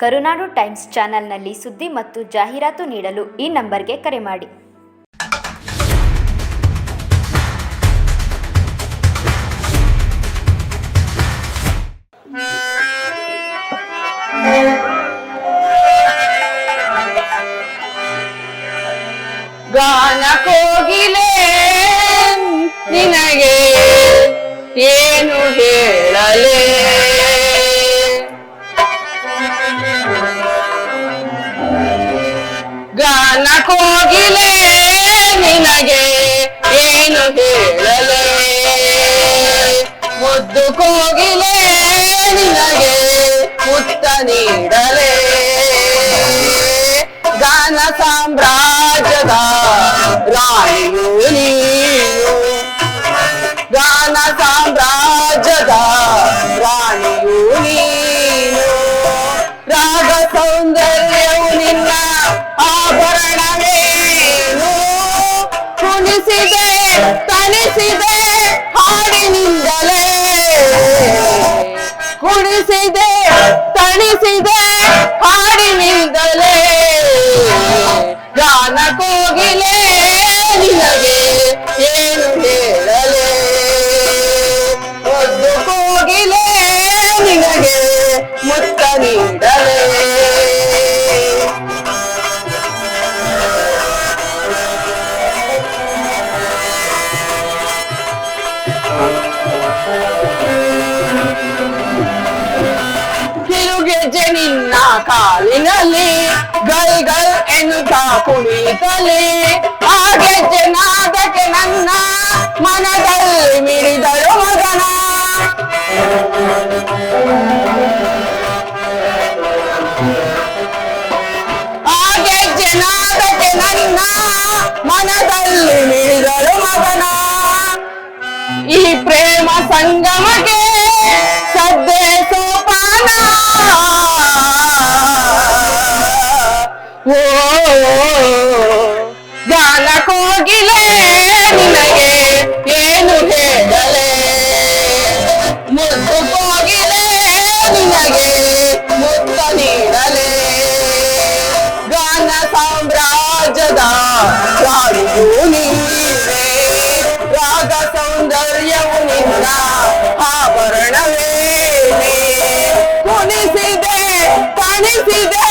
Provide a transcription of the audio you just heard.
ಕರುನಾಡು times ಚಾನೆಲ್ನಲ್ಲಿ ಸುದ್ದಿ ಮತ್ತು ಜಾಹೀರಾತು ನೀಡಲು ಈ ನಂಬರ್ಗೆ ಕರೆ ಮಾಡಿ. ಗಾನ ಕೋಗಿಲೆ ಕೋಗಿಲೆ ನಿನಗೆ ಏನು ಹೇಳಲೆ? ಮುದ್ದು ಕೋಗಿಲೆ ನಿನಗೆ ಮುತ್ತ ನೀಡಲೆ? ಗಾನ ಸಾಮ್ರಾಜ್ಯದ ರಾಣಿಯು ನೀನು ಕುಣಿಸಿದೆ ತಣಿಸಿದೆ ಹಾಡಿನಿಂದಲೇ ಕುಣಿಸಿದೆ ತಣಿಸಿದೆ ಹಾಡಿನಿಂದಲೇ ಕಾಲಿನಲ್ಲಿ ಗಲ್ ಗಲ್ ಎನ್ನುತ್ತಾ ಕುಣಿತಲೆ. ಹಾಗೆ ಗೆಜ್ಜೆ ನನ್ನ ಮನದಲ್ಲಿ ಮಿಡಿದಳು ಮಗನ. ಹಾಗೆ ಗೆಜ್ಜೆ ನನ್ನ ಮನದಲ್ಲಿ ಮಿಡಿದಳು ಮಗನ. ಈ ಪ್ರೇಮ ಸಂಗಮಕ್ಕೆ ಸದ್ದೇ ಸೋಪಾನ ಗಾನ ಕೋಗಿಲೆ, ನಿನಗೆ ಏನು ಹೇಳಲೆ? ಮುದ್ದು ಕೋಗಿಲೆ, ನಿನಗೆ ಮುತ್ತ ನೀಡಲೆ. ಗಾನ ಸಾಮ್ರಾಜ್ಯದ ರಾಣಿಯು ನೀನೇ ರಾಗ ಸೌಂದರ್ಯವು ನಿನ್ನ ಆಭರಣವೇನೆ ಕುಣಿಸಿದೆ ತಣಿಸಿದೆ